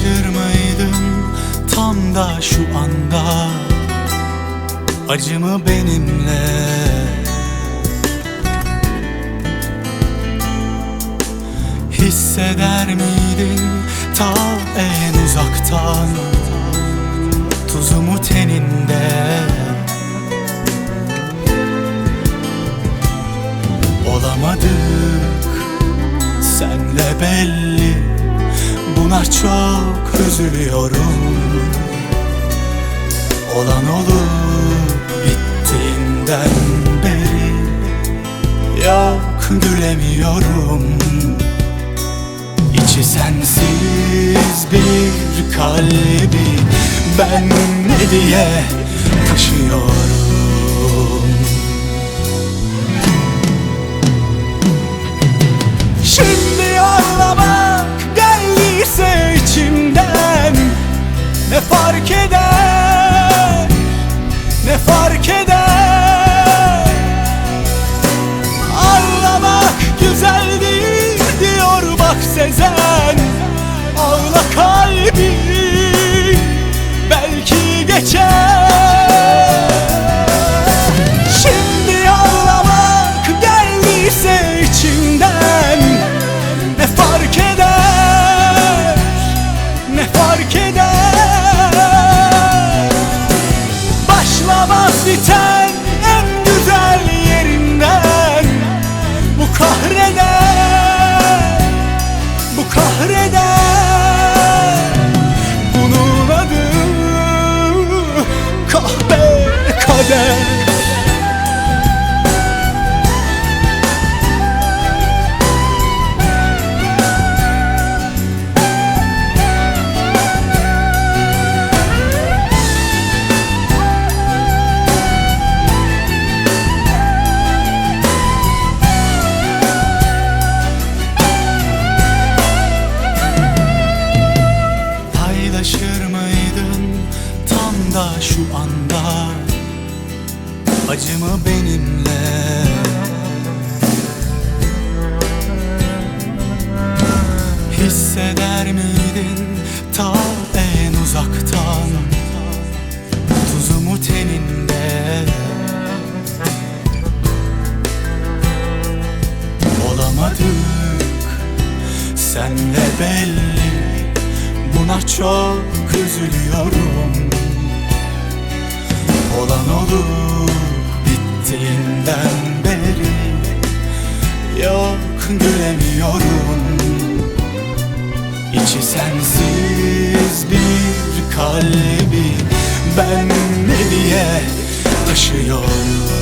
Paylaşır mıydın tam da şu anda? Acımı benimle. Hisseder miydin ta en uzaktan? Tuzumu teninde. Olamadık senle belli Buna çok üzülüyorum. Olan olup bittiğinden beri. Yok gülemiyorum. İçi sensiz bir kalbi Ben ne diye taşıyorum Mıydın tam da şu anda? Acımı benimle. Hisseder miydin ta en uzaktan? Tuzumu teninde. Olamadık senle belli Buna çok üzülüyorum. Olan olup bittiğinden beri. Yok gülemiyorum. İçi sensiz bir kalbi Ben ne diye taşıyorum